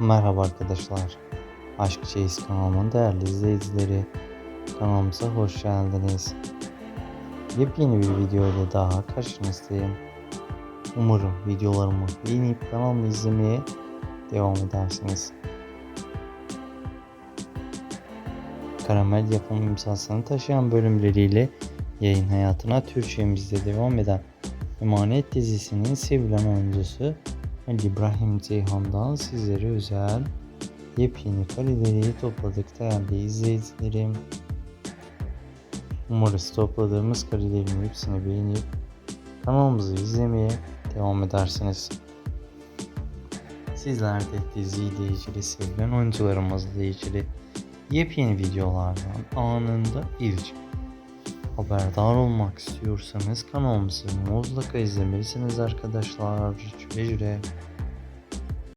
Merhaba arkadaşlar. Aşk Çeyiz kanalımın değerli izleyicileri. Kanalımıza hoş geldiniz. Yepyeni bir video ile daha karşınızdayım. Umarım videolarımı beğenip kanalımı izlemeye devam edersiniz. Karamel yapım imzasını taşıyan bölümleriyle yayın hayatına Türkçemizde devam eden Emanet dizisinin sevilen oyuncusu Ali İbrahim Ceyhan'dan sizlere özel yepyeni kareleri topladık değerli izleyicilerim. Umarız topladığımız karelerin hepsini beğenip kanalımızı izlemeye devam edersiniz. Sizler de diziyle ilgili sevilen oyuncularımızla ilgili yepyeni videolardan anında ilk haberdar olmak istiyorsanız kanalımızı mutlaka izlemelisiniz arkadaşlar. Güle güle.